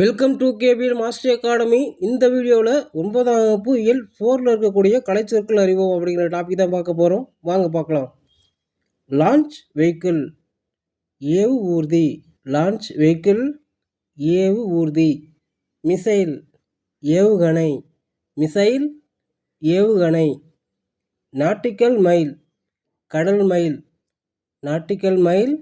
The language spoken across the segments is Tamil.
Welcome to KBL master academy இந்த வீடியோவில் ஒன்பதாம் வகுப்பு இயல் ஃபோரில் இருக்கக்கூடிய கலைச்சொற்கள் அறிவோம் அப்படிங்கிற டாபிக் தான் பார்க்க போகிறோம் வாங்க பார்க்கலாம். லான்ச் வெஹிக்கிள் ஏவு ஊர்தி. லான்ச் வெஹிக்கிள் ஏவு ஊர்தி. மிசைல் ஏவுகணை மிசைல் ஏவுகணை நாட்டிக்கல் மைல் கடல் மைல் நாட்டிக்கல் மைல்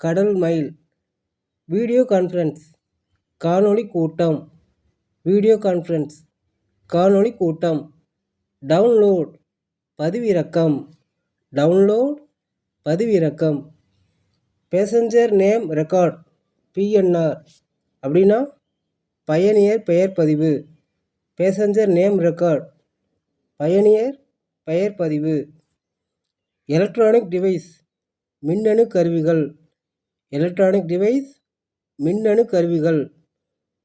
கடல் மைல் வீடியோ கான்ஃபரன்ஸ் காணொளி கூட்டம். Video conference. காணொளி கூட்டம். டவுன்லோட். பதிவிறக்கம். டவுன்லோட். பதிவிறக்கம். Passenger name record. பிஎன்ஆர் அப்படின்னா பயணியர் பெயர் பதிவு. Passenger name record. பயணியர் பெயர் பதிவு. Electronic device. மின்னணு கருவிகள். Electronic device. மின்னணு கருவிகள்.